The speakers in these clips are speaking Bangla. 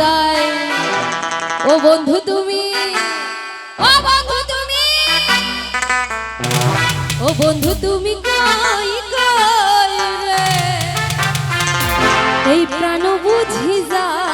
সদাই ও বন্ধু তুমি, ও বন্ধু তুমি, ও বন্ধু তুমি কই কই রে? এই প্রাণ বুঝি যায়।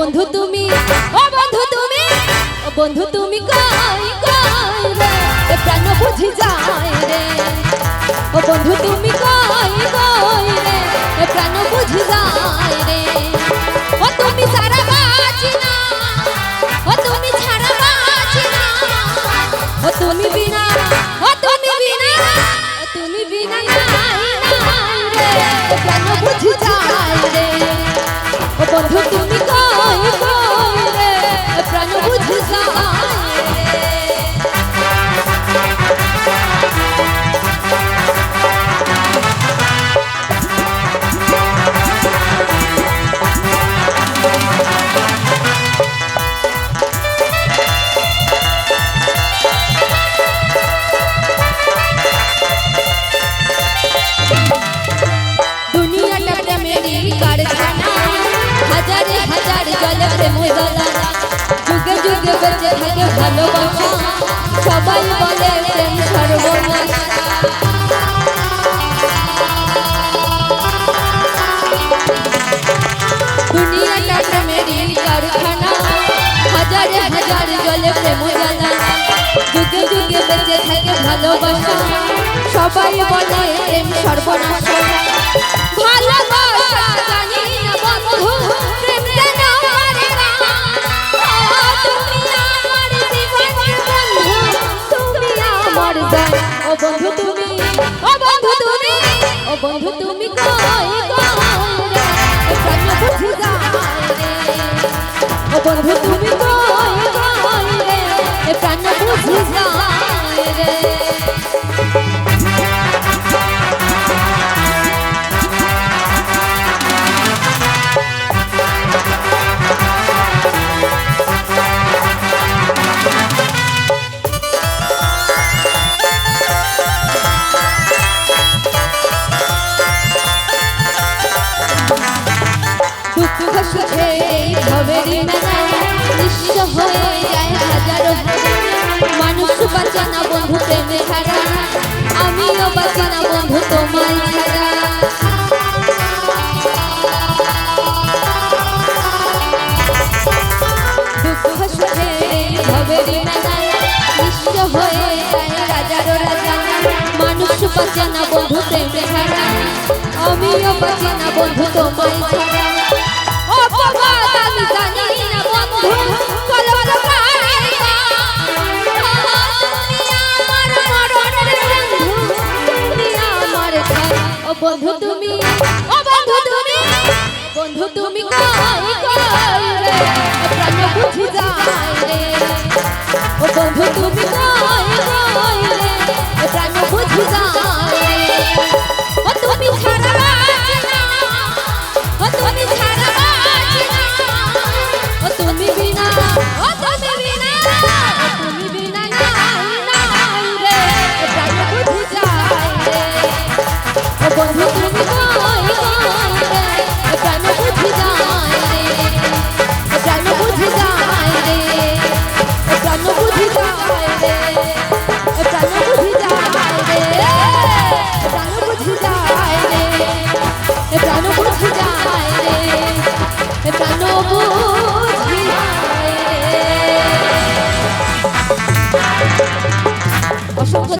বন্ধু তুমি? ও বন্ধু তুমি? ও বন্ধু তুমি কই কই রে? এ প্রাণ বুঝি যায় রে। ও বন্ধু তুমি কই কই রে? এ প্রাণ বুঝি যায় প্রেম জ্বালা যুগে যুগে বেঁচে থাকে ভালোবাসা। সবাই বলে প্রেম সর্বনাশ। দুনিয়াটা প্রেমেরই কারখানা। হাজারে হাজার জলে প্রেম জ্বালা। যুগে যুগে বেঁচে থাকে ভালোবাসা। সবাই বলে প্রেম সর্বনাশ। ভালোবাসা বন্ধু তুমি কই যায় রে ও বন্ধু তুমি প্রেমে ছাড়া আমিও বাঁচি না বন্ধু তোমায় ছাড়া দুঃখ সুখে ভবেরি মেলায় নিঃস্ব হয়ে যায় হাজারো রাজা। মানুষ বাঁচে না ও বন্ধু তুমি, ও বন্ধু তুমি বন্ধু তুমি কই কই রে প্রাণ বুঝি যায় রে ও বন্ধু তুমি কই কই রে প্রাণ বুঝি যায়